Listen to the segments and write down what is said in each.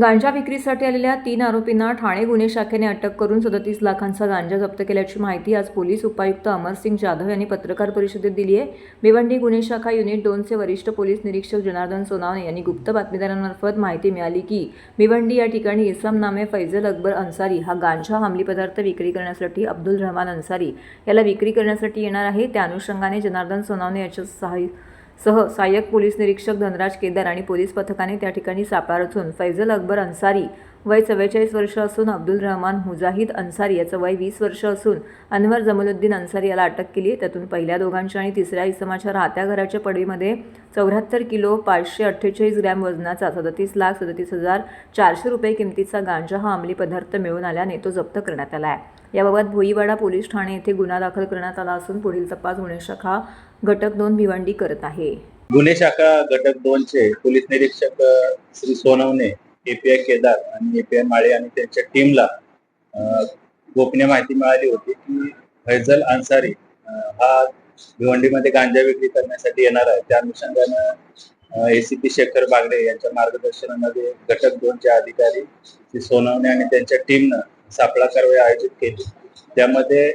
गांजा विक्रीसाठी आलेल्या तीन आरोपींना ठाणे गुन्हे शाखेने अटक करून सदतीस लाखांचा गांजा जप्त केल्याची माहिती आज पोलीस उपायुक्त अमरसिंग जाधव यांनी पत्रकार परिषदेत दिली आहे. भिवंडी गुन्हे शाखा युनिट दोनचे वरिष्ठ पोलीस निरीक्षक जनार्दन सोनावणे यांनी गुप्त बातमीदारांमार्फत माहिती मिळाली की भिवंडी या ठिकाणी इसम नामे फैजल अकबर अन्सारी हा गांजा अंमली पदार्थ विक्री करण्यासाठी अब्दुल रहमान अन्सारी याला विक्री करण्यासाठी येणार आहे. त्या अनुषंगाने जनार्दन सोनावणे याच्या सहाय्य सह सहाय्यक पोलीस निरीक्षक धनराज केदार आणि पोलीस पथकाने त्या ठिकाणी सापळा रचून फैजल अकबर अन्सारी वय चव्वेचाळीस वर्ष असून अब्दुल रहमान मुजाहिद अन्सारी याचं वय वीस वर्ष असून अनवर जमलुद्दीन अन्सारी याला अटक केली त्यातून पहिल्या दोघांच्या आणि तिसऱ्या इसमाच्या राहत्या घराच्या पडीमध्ये चौऱ्याहत्तर किलो पाचशे अठ्ठेचाळीस ग्रॅम वजनाचा सदतीस लाख सदतीस हजार चारशे रुपये किमतीचा गांजा हा अंमली पदार्थ मिळून आल्याने तो जप्त करण्यात आला आहे. याबाबत भोईवाडा पोलीस ठाणे येथे गुन्हा दाखल करण्यात आला असून पुढील तपास गुन्हे शाखा घटक दोन भिवंडी करत आहे. गुन्हे शाखा घटक दोनचे पोलीस निरीक्षक श्री सोनवणे एपीआय केदार आणि एपीआय माळे आणि त्यांच्या टीमला गोपनीय माहिती मिळाली होती की फैजल अन्सारी हा भिवंडीमध्ये गांजा विक्री करण्यासाठी येणार आहे. त्या अनुषंगानं एसीपी शेखर बागडे यांच्या मार्गदर्शनामध्ये घटक दोनचे अधिकारी सोनवणे आणि त्यांच्या टीमनं सापळा कारवाई आयोजित केली. त्यामध्ये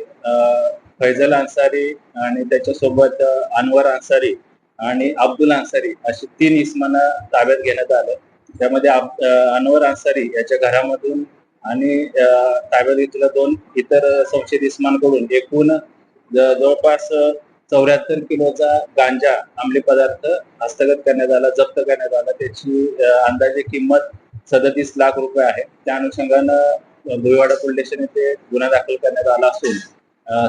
फैजल अन्सारी आणि त्याच्यासोबत अनवर अन्सारी आणि अब्दुल अन्सारी अशी तीन इसमांना ताब्यात घेण्यात आलं. त्यामध्ये अनवर अन्सारी याच्या घरामधून आणि ताब्यात घेतलेल्या दोन इतर संशयित इसमांकडून एकूण जवळपास चौऱ्याहत्तर किलोचा गांजा अंमली पदार्थ हस्तगत करण्यात आला जप्त करण्यात आला. त्याची अंदाजे किंमत सदतीस लाख रुपये आहे. त्या अनुषंगानं भुईवाडा पोलीस स्टेशन येथे गुन्हा दाखल करण्यात आला असून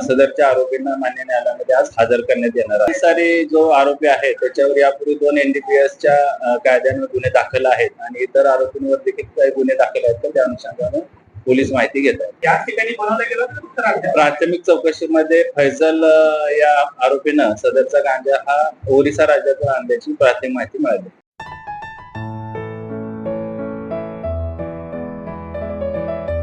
सदरच्या आरोपींना मान्य न्यायालयामध्ये आज हजर करण्यात येणार आहे. सारे जो आरोपी आहे त्याच्यावर यापूर्वी दोन एनडीपीएसच्या कायद्याने गुन्हे दाखल आहेत आणि इतर आरोपींवर देखील काही गुन्हे दाखल आहेत तर त्या अनुषंगानं पोलीस माहिती घेत आहेत. याच ठिकाणी प्राथमिक चौकशीमध्ये फैजल या आरोपीनं सदरचा गांजा हा ओरिसा राज्यातून आणल्याची प्राथमिक माहिती मिळाली.